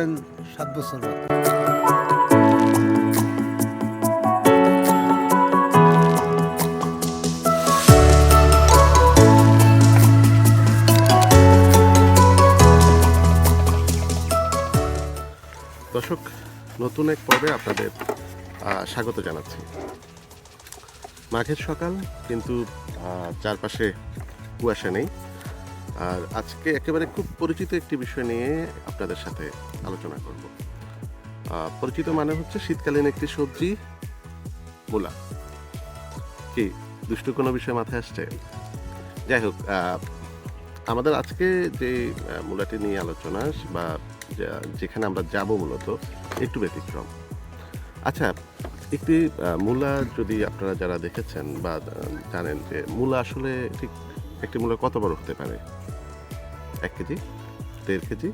ধরেন সাত বছর দর্শক, নতুন এক পর্বে আপনাদের স্বাগত জানাচ্ছি। মাঘের সকাল, কিন্তু চারপাশে কুয়াশা নেই। আর আজকে একেবারে খুব পরিচিত একটি বিষয় নিয়ে আপনাদের সাথে আলোচনা করব। পরিচিত মানে হচ্ছে শীতকালীন একটি সবজি, মূলা। কি, দুষ্টু কোনো বিষয় মাথায় আসছে? যাই হোক আমাদের আজকে যে মূলাটি নিয়ে আলোচনা বা যেখানে আমরা যাব মূলত, একটু ব্যতিক্রম। আচ্ছা একটি মূলা যদি আপনারা যারা দেখেছেন বা জানেন যে, মূলা আসলে ঠিক একটি মূলা কত বড় হতে পারে? এক কেজি, দেড় কেজি।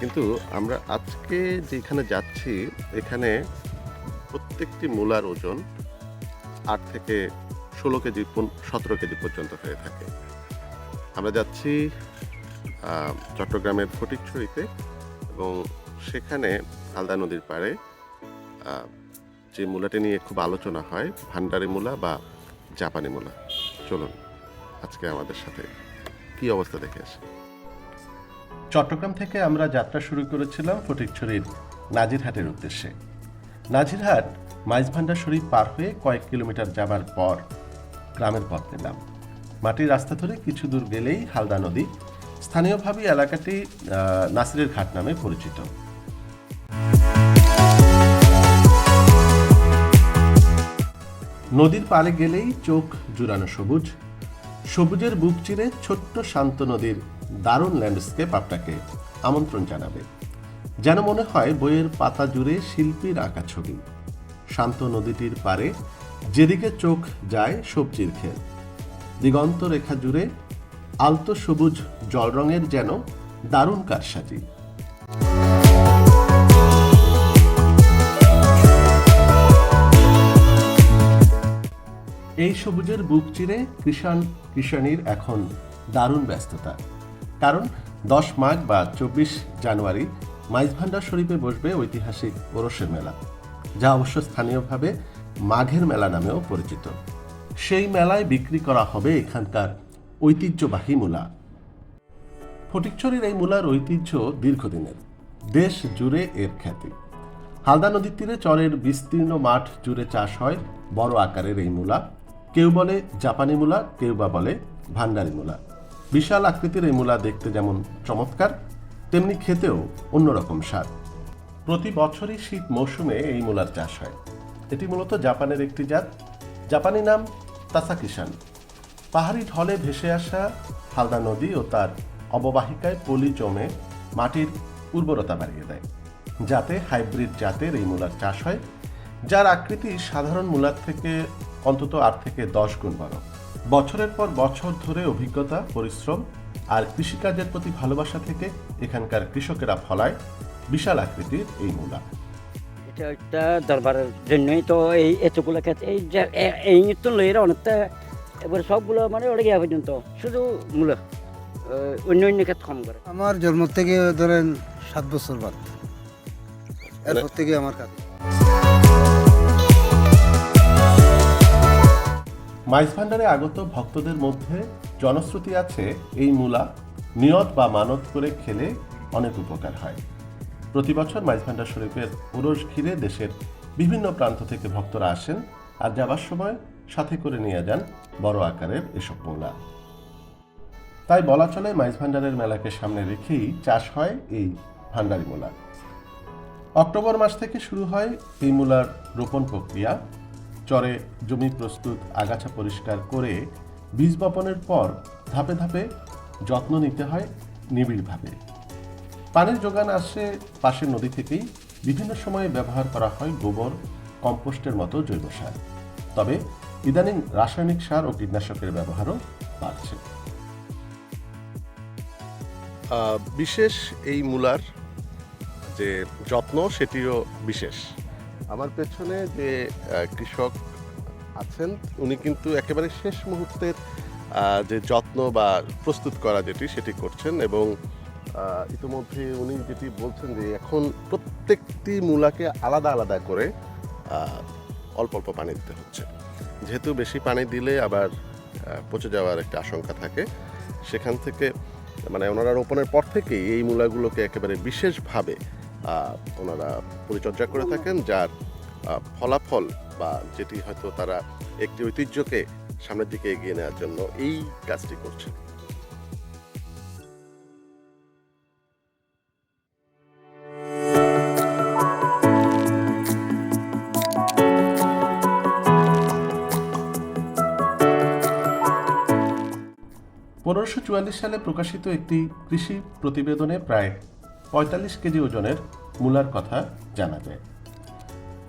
কিন্তু আমরা আজকে যেখানে যাচ্ছি, এখানে প্রত্যেকটি মূলার ওজন আট থেকে ষোলো কেজি সতেরো কেজি পর্যন্ত হয়ে থাকে। আমরা যাচ্ছি চট্টগ্রামের ফটিকছড়িতে এবং সেখানে হালদা নদীর পাড়ে যে মূলাটি নিয়ে খুব আলোচনা হয়, ভান্ডারি মূলা বা জাপানি মূলা। চলুন, আজকে আমাদের সাথে কি অবস্থা দেখে আসি? চট্টগ্রাম থেকে আমরা যাত্রা শুরু করেছিলাম ফটিকছড়ির নাজিরহাটের উদ্দেশ্যে। নাজিরহাট মাইজভান্ডার শরীফ পার হয়ে কয়েক কিলোমিটার যাবার পর গ্রামের পথ নিলাম মাটির রাস্তা ধরে কিছু দূর গেলেই হালদা নদী, স্থানীয়ভাবে এলাকাটি নাসিরের ঘাট নামে পরিচিত। নদীর পাড়ে গেলেই চোখ জুড়ানো সবুজ সবুজের বুক চিরে ছোট্ট শান্ত নদীর দারুণ ল্যান্ডস্কেপ আপনাকে আমন্ত্রণ জানাবে। যেন মনে হয় বইয়ের পাতা জুড়ে শিল্পীর আঁকা ছবি। শান্ত নদীটির পারে যেদিকে চোখ যায় সবজির ক্ষেত দিগন্ত রেখা জুড়ে আলতো সবুজ জল রঙের যেন দারুণ কারসাজি। এই সবুজের বুক চিরে কৃষাণ কৃষাণীর এখন দারুণ ব্যস্ততা। কারণ দশ মাঘ বা চব্বিশ জানুয়ারি মাইজভান্ডার শরীফে বসবে ঐতিহাসিক ওরসের মেলা, যা অবশ্য স্থানীয়ভাবে মাঘের মেলা নামেও পরিচিত। সেই মেলায় বিক্রি করা হবে এখানকার ঐতিহ্যবাহী মূলা। ফটিকছড়ির এই মূলার ঐতিহ্য দীর্ঘদিনের, দেশ জুড়ে এর খ্যাতি। হালদা নদীর তীরে চরের বিস্তীর্ণ মাঠ জুড়ে চাষ হয় বড় আকারের এই মূলা। কেউ বলে জাপানি মূলা, কেউ বা বলে ভান্ডারি মূলা। বিশাল আকৃতির এই মূলা দেখতে যেমন চমৎকার, তেমনি খেতেও অন্যরকম স্বাদ। প্রতি বছরই শীত মৌসুমে এই মূলার চাষ হয়। এটি মূলত জাপানের একটি জাত। জাপানি নাম তাসাকিসান পাহাড়ি ঢলে ভেসে আসা হালদা নদী ও তার অববাহিকায় পলি জমে মাটির উর্বরতা বাড়িয়ে দেয়। যাতে হাইব্রিড জাতের এই মূলার চাষ হয়, যার আকৃতি সাধারণ মূলার থেকে অন্তত আট থেকে দশ গুণ বড় বছরের পর বছর ধরে অভিজ্ঞতা পরিশ্রম আর কৃষিকাজের প্রতি ভালোবাসা থেকে এখানকার কৃষকেরা ফলায় বিশাল আকৃতির এই মূলা। এটা একটা দরবারের জন্যই তো এই এতগুলো ক্ষেত্রে এই এই নৃত্য লইয়ের অনেকটা এবার সবগুলো মানে ওটা গিয়া পর্যন্ত শুধু মূল অন্য অন্য ক্ষেত্রে কম করে। আমার জন্ম থেকে ধরেন সাত বছর বাদ। এরপর থেকে আমার কাজ। মাইজ ভান্ডারে আগত ভক্তদের মধ্যে জনশ্রুতি আছে এই মূলা নিয়ত বা মানত করে খেলে অনেক উপকার হয়। প্রতি বছর মাইজ ভান্ডার শরীফের উরস ঘিরে দেশের বিভিন্ন প্রান্ত থেকে ভক্তরা আসেন আর যাবার সময় সাথে করে নিয়ে যান বড় আকারের এসব মূলা। তাই বলা চলে মাইজ ভান্ডারের মেলাকে সামনে রেখেই চাষ হয় এই ভান্ডারি মূলা। অক্টোবর মাস থেকে শুরু হয় এই মূলার রোপণ প্রক্রিয়া। চরে জমি প্রস্তুত, আগাছা পরিষ্কার করে বীজ বপনের পর ধাপে ধাপে যত্ন নিতে হয় নিবিড়ভাবে। পানির যোগান আসে পাশের নদী থেকেই। বিভিন্ন সময়ে ব্যবহার করা হয় গোবর, কম্পোস্টের মতো জৈব সার। তবে ইদানিং রাসায়নিক সার ও কীটনাশকের ব্যবহারও বাড়ছে। বিশেষ এই মূলার যে যত্ন, সেটিও বিশেষ। আমার পেছনে যে কৃষক আছেন, উনি কিন্তু একেবারে শেষ মুহূর্তের যে যত্ন বা প্রস্তুত করা যেটি, সেটি করছেন এবং ইতিমধ্যে উনি যেটি বলছেন যে, এখন প্রত্যেকটি মূলাকে আলাদা আলাদা করে অল্প অল্প পানি দিতে হচ্ছে। যেহেতু বেশি পানি দিলে আবার পচে যাওয়ার একটা আশঙ্কা থাকে, সেখান থেকে মানে ওনারা রোপণের পর থেকেই এই মূলাগুলোকে একেবারে বিশেষভাবে ওনারা পরিচর্যা করে থাকেন, যার ফলাফল বা যেটি হয়তো তারা একটি ঐতিহ্যকে সামনের দিকে এগিয়ে নেওয়ার জন্য এই কাজটি করছে পনেরোশো সালে প্রকাশিত একটি কৃষি প্রতিবেদনে প্রায় পঁয়তাল্লিশ কেজি ওজনের মূলার কথা জানা যায়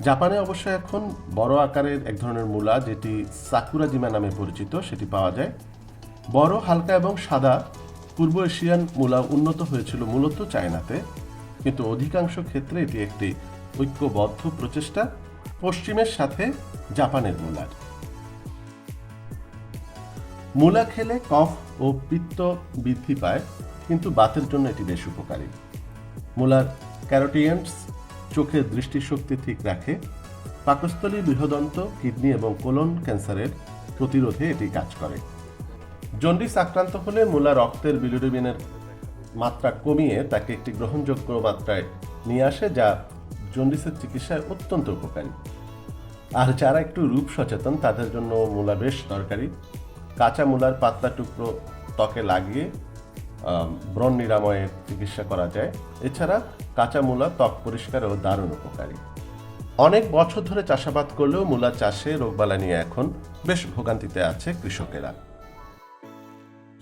জাপানে অবশ্য এখন বড় আকারের এক ধরনের মূলা, যেটি সাকুরাজিমা নামে পরিচিত, সেটি পাওয়া যায়। বড়, হালকা এবং সাদা পূর্ব এশিয়ান মূলা উন্নত হয়েছিল মূলত চায়নাতে, কিন্তু অধিকাংশ ক্ষেত্রে এটি একটি ঐক্যবদ্ধ প্রচেষ্টা পশ্চিমের সাথে জাপানের মূলার। মূলা খেলে কফ ও পিত্ত বৃদ্ধি পায়, কিন্তু বাতের জন্য এটি বেশ উপকারী। মূলার ক্যারোটিয়েন্টস চোখের দৃষ্টিশক্তি ঠিক রাখে, পাকস্থলী বৃহদন্ত, কিডনি এবং কোলন ক্যান্সারের প্রতিরোধে এটি কাজ করে। জন্ডিস আক্রান্ত হলে মূলা রক্তের বিলিরুবিনের মাত্রা কমিয়ে তাকে একটি গ্রহণযোগ্য মাত্রায় নিয়ে আসে, যা জন্ডিসের চিকিৎসায় অত্যন্ত উপকারী। আর যারা একটু রূপ সচেতন, তাদের জন্য মূলা বেশ দরকারি। কাঁচা মূলার পাতলা টুকরো ত্বকে লাগিয়ে ব্রণ নিরাময়ের চিকিৎসা করা যায়। এছাড়া কাঁচা মূলা, ত্বক পরিষ্কারেও দারুণ উপকারী। অনেক বছর ধরে চাষাবাদ করলেও মূলা চাষে রোগবালা নিয়ে এখন বেশ ভোগান্তিতে আছে কৃষকেরা।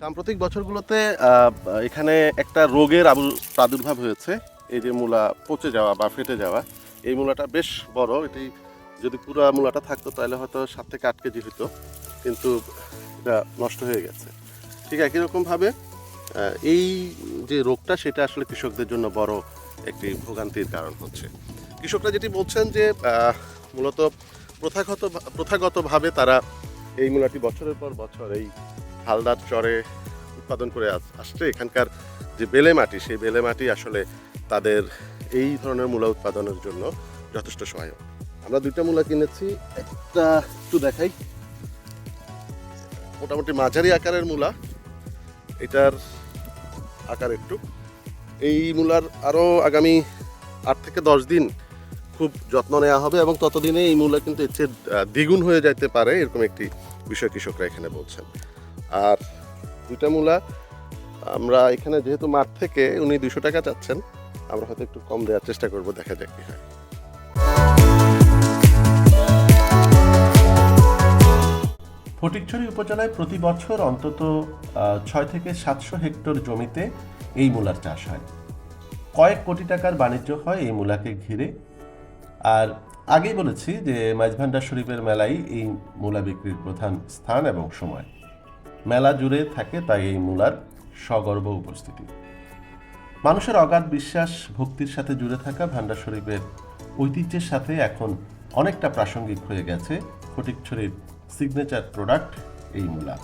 সাম্প্রতিক বছরগুলোতে এখানে একটা রোগের প্রাদুর্ভাব হয়েছে। এই যে মূলা পচে যাওয়া বা ফেটে যাওয়া, এই মূলাটা বেশ বড়। এটি যদি পুরো মূলাটা থাকতো, তাহলে হয়তো সাত থেকে আট কেজি কিন্তু এটা নষ্ট হয়ে গেছে। ঠিক একই রকমভাবে এই যে রোগটা, সেটা আসলে কৃষকদের জন্য বড় একটি ভোগান্তির কারণ হচ্ছে। কৃষকরা যেটি বলছেন যে মূলত প্রথাগত, প্রথাগতভাবে তারা এই মূলাটি বছরের পর বছর এই হালদার চরে উৎপাদন করে আসছে। এখানকার যে বেলে মাটি, সেই বেলে মাটি আসলে তাদের এই ধরনের মূলা উৎপাদনের জন্য যথেষ্ট সহায়ক। আমরা দুইটা মূলা কিনেছি, একটা একটু দেখাই। মোটামুটি মাঝারি আকারের মূলা। এটার আকার একটু। এই মূলার আরও আগামী আট থেকে দশ দিন খুব যত্ন নেওয়া হবে এবং ততদিনে এই মূলা কিন্তু এর চেয়ে দ্বিগুণ হয়ে যাইতে পারে এরকম একটি বিষয় কৃষকরা এখানে বলছেন। আর দুইটা মূলা আমরা এখানে যেহেতু মাঠ থেকে উনি দুশো টাকা চাচ্ছেন, আমরা হয়তো একটু কম দেওয়ার চেষ্টা করব, দেখা যাক কি হয়। ফটিকছড়ি উপজেলায় প্রতি বছর অন্তত ছয় থেকে সাতশো হেক্টর জমিতে এই মূলার চাষ হয়। কয়েক কোটি টাকার বাণিজ্য হয় এই মূলাকে ঘিরে। আর আগেই বলেছি যে মাঝভান্ডার শরীফের মেলাই এই মূলা বিক্রির প্রধান স্থান এবং সময়। মেলা জুড়ে থাকে তাই এই মূলার সগর্ব উপস্থিতি। মানুষের অগাধ বিশ্বাস, ভক্তির সাথে জুড়ে থাকা ভান্ডার শরীফের ঐতিহ্যের সাথে এখন অনেকটা প্রাসঙ্গিক হয়ে গেছে ফটিকছড়ির সিগনেচার প্রোডাক্ট এই মূলা।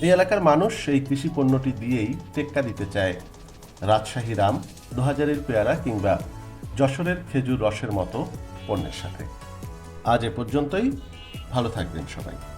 এই এলাকার মানুষ এই কৃষি পণ্যটি দিয়েই টেক্কা দিতে চায়। রাজশাহী রাম দু হাজারের পেয়ারা কিংবা যশোরের খেজুর রসের মতো পণ্যের সাথে। আজ এ পর্যন্তই। ভালো থাকবেন সবাই।